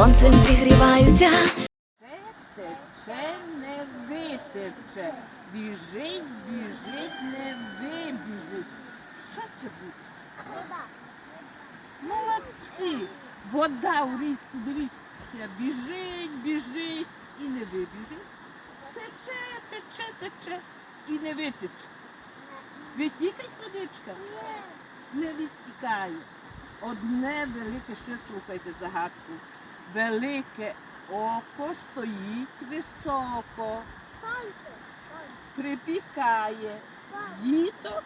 сонцем зігріваються. Тече, не витече. Біжить, біжить, не вибіжить. Що це буде? Вода. Молодці. Вода у річці, дивіться, біжить, біжить і не вибіжить. Тече, тече, тече і не витече. Витікать водичка? Не відтікає. Одне велике, ще слухайте загадку. Велике око стоїть високо, Сонце. припікає, діток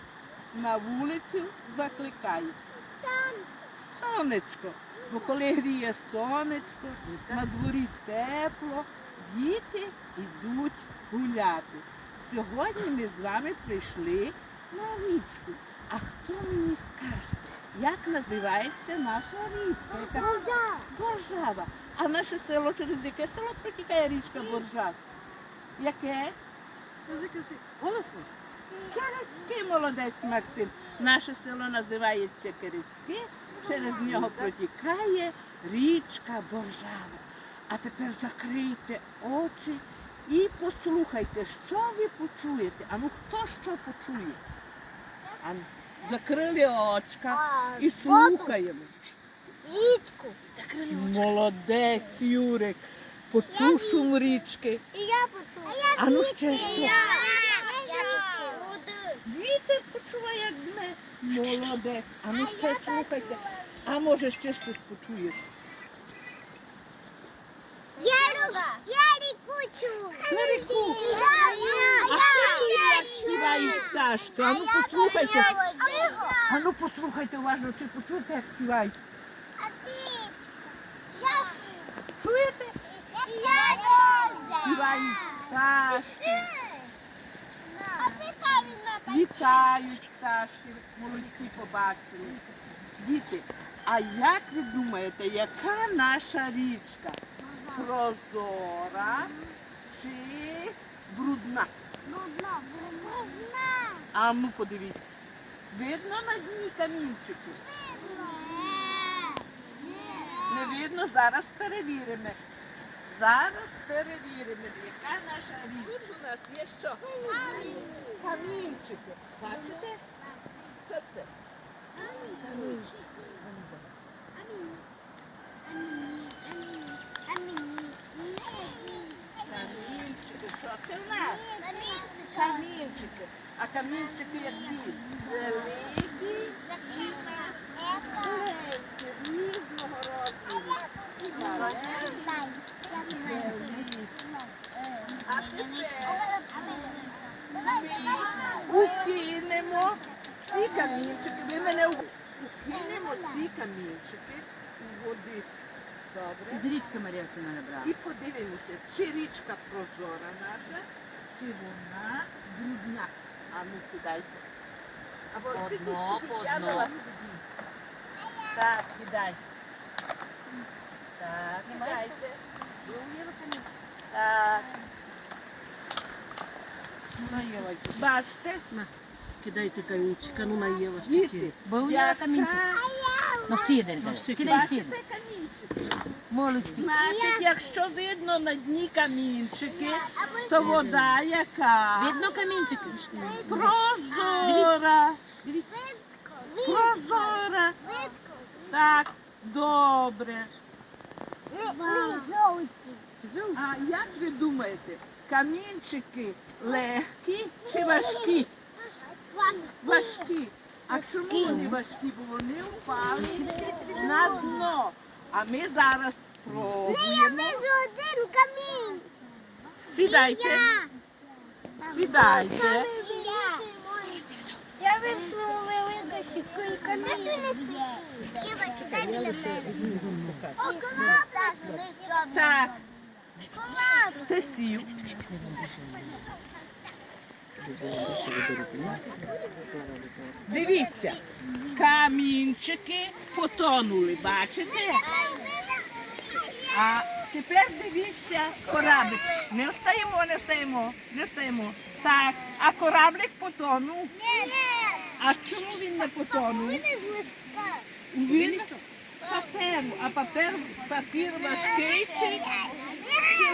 на вулицю закликає. Сонечко. Бо коли гріє сонечко, на дворі тепло, діти йдуть гуляти. Сьогодні ми з вами прийшли на річку. А хто мені скаже, як називається наша річка? Яка Боржава. А наше село через яке село протікає річка Боржава? Яке? Голосно. Керецький молодець Максим. Наше село називається Керецьке, через нього протікає річка Боржава. А тепер закрийте очі і послухайте, що ви почуєте. А ну хто що почує? А ну, закрили очка і слухаємо. Річку. Молодець, Юрик. Почув шум річки. І я почула. А ну ще що? Вітер почуває, як дме. Молодець. А ну ще слухайте. А може ще щось почуєш? Я Я ріку чую. На ріку. А хто як співають пташки? А ну послухайте. А ну послухайте уважно, чи почуєте, як співають. А ти? Я. Чуєте? Я. Співають пташки. Літають пташки, молодці побачили. Діти, а як ви думаєте, яка наша річка? Прозора чи брудна? Можна. Можна. А ну подивіться. Видно на дні камінчики? Не видно, зараз перевіримо. Зараз перевіримо, яка наша річка. У нас є що? Камінчики. Бачите? Що це? Камінчики. Що це в нас? Камінчики. А камінчики які? Великі, маленькі, різного розміру. А тепер укинемо ці камінчики. Ви мене у- укинемо ці камінчики у водичку. Річки Марія брала. І подивимося, чи річка прозора наша, чи вона брудна. А ну кидайте. Або Одно, сидіть. Так, кидай. Так, кидайте. Так. Бачите? Кидайте камінчика, ну наїла Діти, Бо у яка- камінчик. Ну ще один. Кидай камінчики? Молодці. Значить, якщо видно на дні камінчики, то вода яка? Видно камінчики? Прозора. Прозора. Так, добре. А як ви думаєте, камінчики легкі чи важкі? Важкі. А чому вони важкі? Бо вони впали на дно. А ми зараз пробуємо. один камінь. Сідайте, сідайте. Я висунула витащитку і камінь. Єва, сідай біля мене. О! Так, ти сів. Дивіться, камінчики потонули, бачите? А тепер дивіться кораблик. Не встаємо, не встаємо, не встаємо. Так, а кораблик потонув. Ні, ні. А чому він не потонув? Він паперу, а папер, папір важкий чи,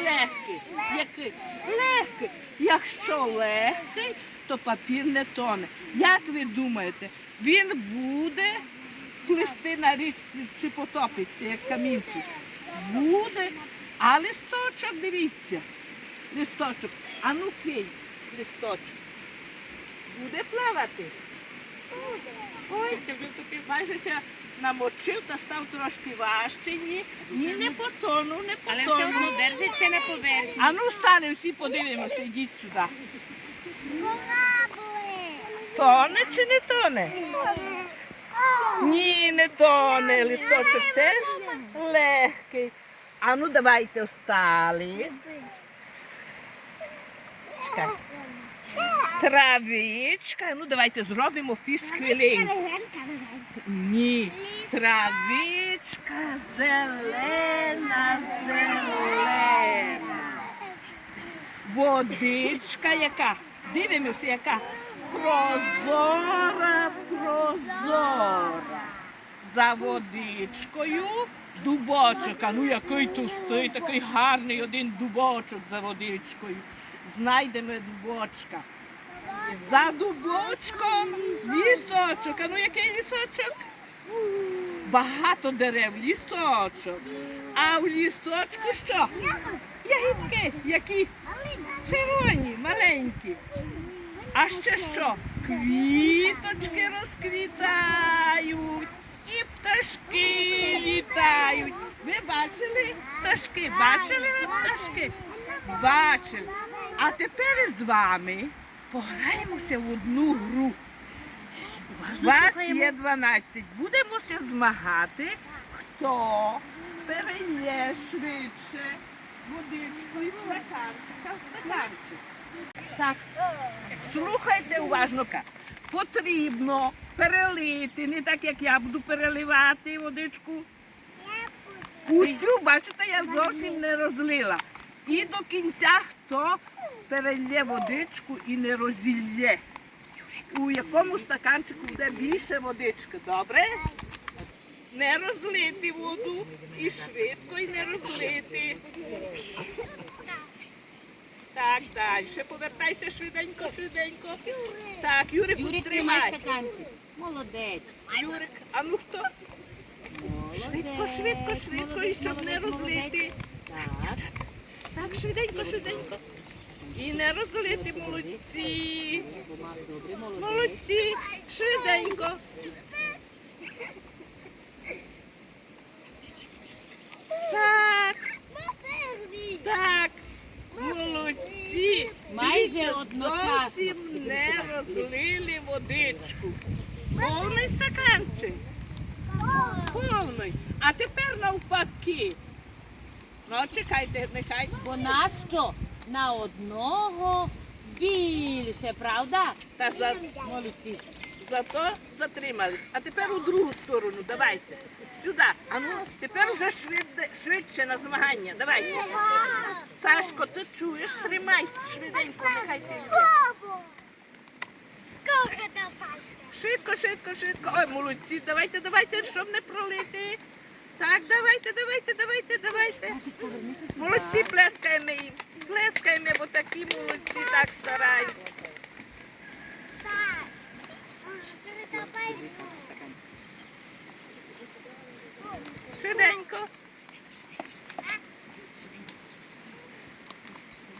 легкий? Який? Легкий. Якщо легкий, то папір не тоне. Як ви думаєте, він буде плисти на річці чи потопиться, як камінчик? Буде. А листочок, дивіться, листочок. А ну кинь листочок. Буде плавати. Ой, це вже таки майже намочив та став трошки важче. Ні, ні, не потону, не Але все одно держиться на поверхні. А ну стали всі подивимося, йдіть сюди. Тоне чи не тоне? Ні, не тоне. Листочок теж легкий. А ну давайте встали. Чекай. Травичка. Ну давайте зробимо хвилинку. Ні. Травичка зелена, зелена. Водичка яка? Дивимося, яка? Прозора, прозора. За водичкою дубочок. А ну який товстий, такий гарний один дубочок за водичкою. Знайдемо дубочка. За дубочком лісочок. А ну який лісочок? Багато дерев, лісочок. А в лісочку що? Ягідки, які червоні, маленькі. А ще що? Квіточки розквітають і пташки літають. Ви бачили пташки? Бачили ви пташки? Бачили. А тепер з вами пограємося в одну гру. Вас є 12. Будемося змагати, хто перельє швидше водичку із стаканчика в стаканчик. Так, слухайте уважно. Потрібно перелити, не так як я буду переливати водичку. Усю, бачите, я зовсім не розлила. І до кінця хто перельє водичку і не розілє. У якому стаканчику буде більше водички, добре? Не розлити воду і швидко, і не розлити. Так, далі. Повертайся швиденько, швиденько. Так, Юрик, Юрик, тримай тримай. стаканчик. Молодець. Юрик, а ну хто? Швидко, швидко, швидко, і щоб не розлити. Так. Так, швиденько, швиденько. І не розлити, молодці. Молодці, швиденько. Так, так, молодці. Майже одночасно. Зовсім не розлили водичку. Повний стаканчик. Повний. А тепер навпаки. Ну, чекайте, нехай. Бо нас що? На одного більше, правда? Та за молодці. Зато затримались. А тепер у другу сторону. Давайте. Сюди. А ну, тепер вже швидше, швидше на змагання. Давайте. Сашко, ти чуєш? Тримайся швиденько, нехай ти йде. Швидко, швидко, швидко. Ой, молодці, давайте, давайте, щоб не пролити. Так, давайте, давайте, давайте, давайте. Молодці, плескаємо їм. Плескаємо, бо такі молодці так передавай. Швиденько.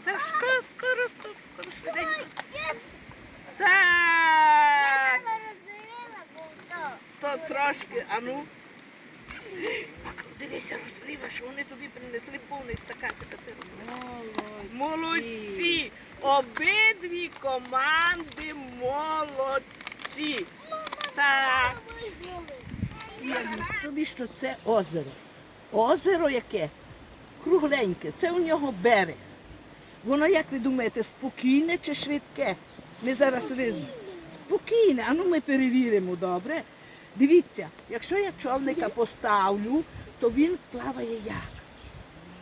Та скоро, скоро, скоро, швиденько. Так, то трошки, а ну. Дивися, розлива, що вони тобі принесли повний стаканчик, а ти розлила. Молодці! Обидві команди молодці. Так. Уявіть що це озеро. Озеро яке? Кругленьке. Це у нього берег. Воно, як ви думаєте, спокійне чи швидке? Ми зараз визнаємо. Спокійне, а ну ми перевіримо, добре? Дивіться, якщо я човника поставлю, то він плаває як?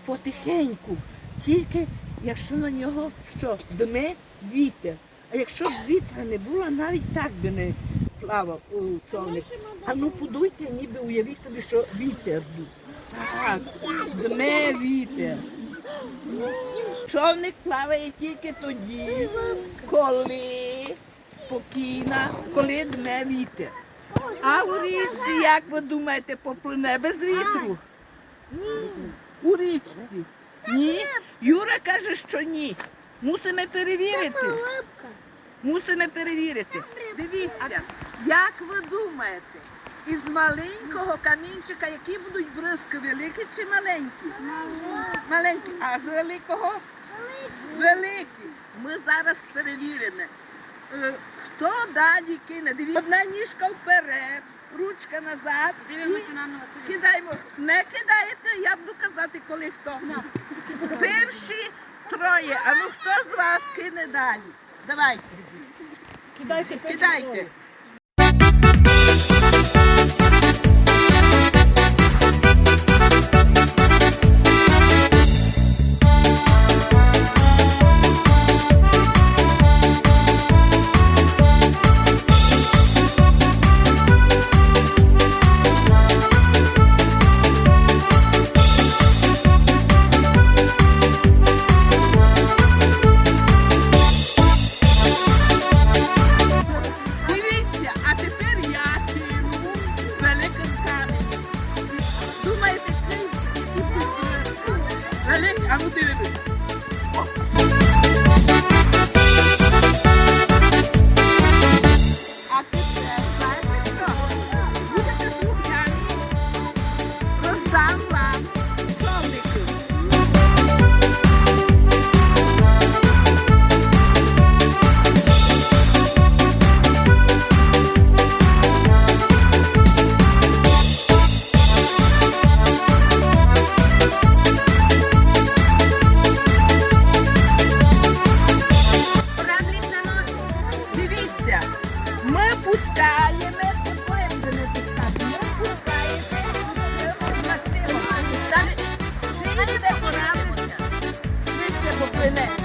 Потихеньку. Тільки якщо на нього що, дме вітер. А якщо б вітра не було, навіть так би не плавав у човник. А ну подуйте, ніби уявіть собі, що вітер дув. Так, дме вітер. Човник плаває тільки тоді, коли спокійно, коли дме вітер. А у річці, як ви думаєте, поплине без вітру? Ні. У річці. Ні. Юра каже, що ні. Мусимо перевірити. Мусимо перевірити. Дивіться, як ви думаєте, із маленького камінчика, які будуть бризки, великі чи маленькі? Маленькі. А з великого? Великі. Ми зараз перевіримо. Хто далі кине? Дивіться, одна ніжка вперед, ручка назад. І Кидаємо. Не кидаєте, я буду казати, коли хто. Перші троє. А ну хто з вас кине далі? Давайте. Кидайте. Кидайте. Швидше поплине.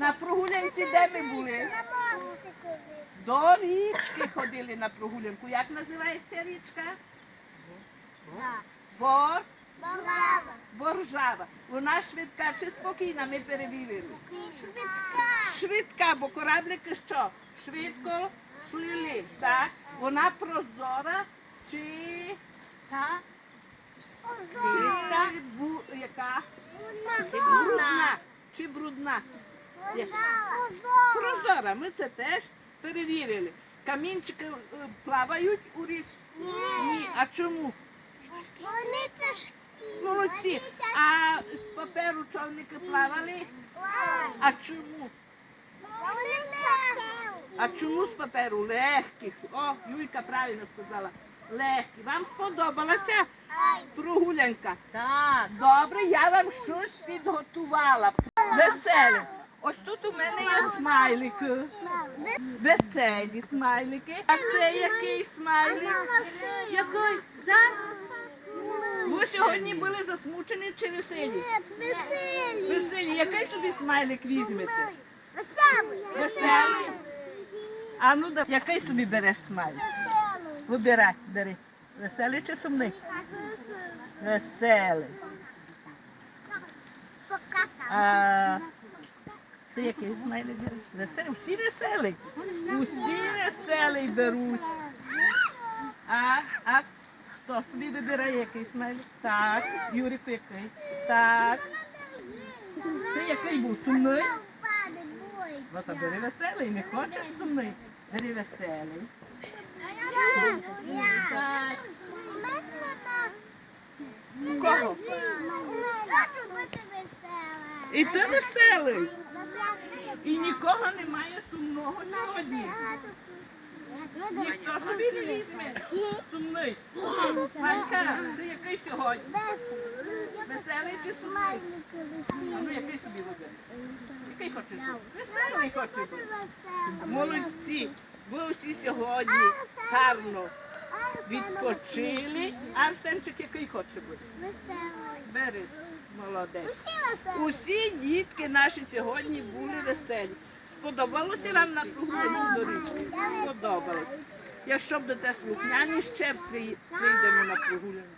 На прогулянці де ми були? До річки ходили на прогулянку. Як називається річка? Бор. Боржава. Вона швидка чи спокійна, ми перевірили. Швидка, Швидка, бо кораблики що? Швидко плили, так? Вона прозора чи чиста? Бу, яка? Брудна. Чи брудна? Прозора, ми це теж перевірили. Камінчики е, плавають у річці? Ні. А чому? Вони це ж Молодці. А з паперу човники плавали? А чому? Вони спокійні. А чому з паперу? Легких. О, Юлька правильно сказала. Легкі. Вам сподобалася прогулянка? Так. Добре, я вам щось підготувала. Веселе. Ось тут у мене є смайлики. Веселі смайлики. А це який смайлик? Який? Зас? Ви сьогодні були засмучені чи веселі? Веселі. Веселі. Який собі смайлик візьмете? Веселі. Веселий. А ну да, який собі береш смайлик? Веселі. Вибирай, бери. Веселий чи сумний? Веселий. А ти який береш? Веселий? Всі веселі. Усі веселий беруть. А, а хто собі вибирає який смайлик? Так, Юрику який? Так. Ти який був? Сумний? Ну, то бери веселий, не хочеш сумний? Бери веселий. Так. Кого? І ти веселий. І нікого немає сумного сьогодні. Ніхто собі не візьме. Сумний. Манька, ти який сьогодні? Веселий чи сумний? Ну який собі вибери? Який хочеш бути? Веселий хочеш бути. Молодці. Ви усі сьогодні гарно відпочили. Арсенчик який хоче бути? Бери, молодець. Усі дітки наші сьогодні були веселі. Сподобалося вам на прогулянку доріжку? Сподобалось. Якщо будете слухняні, ще при- прийдемо на прогулянку.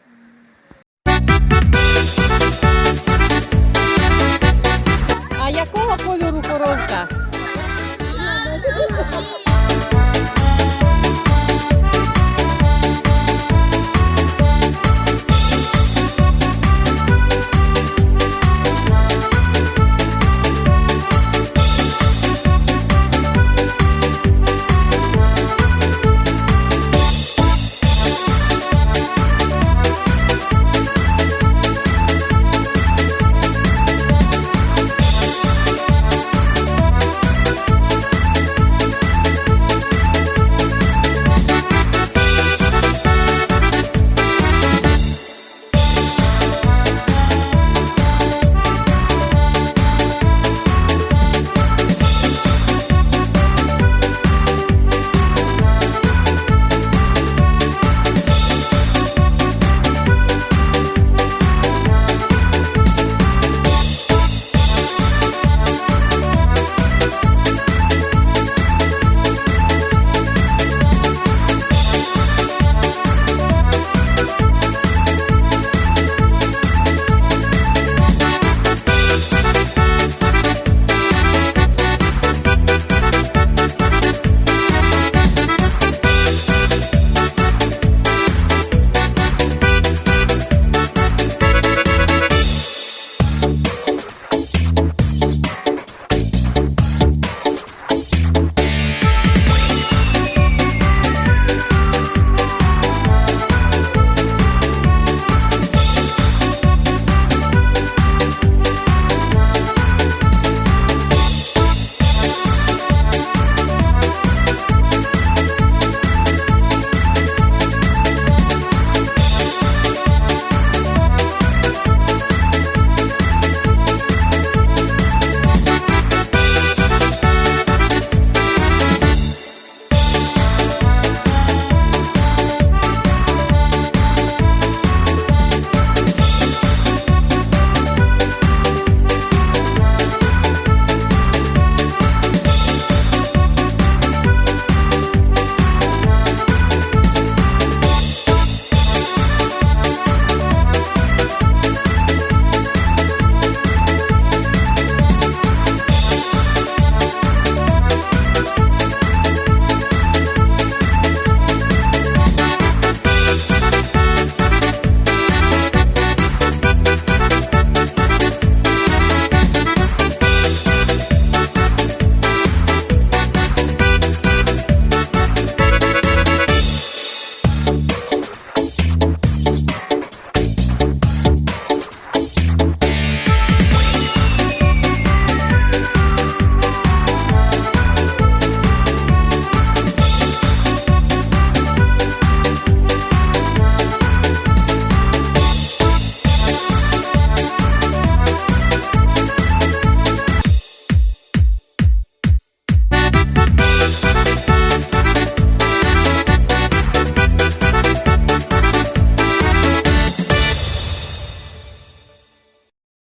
А якого кольору коровка?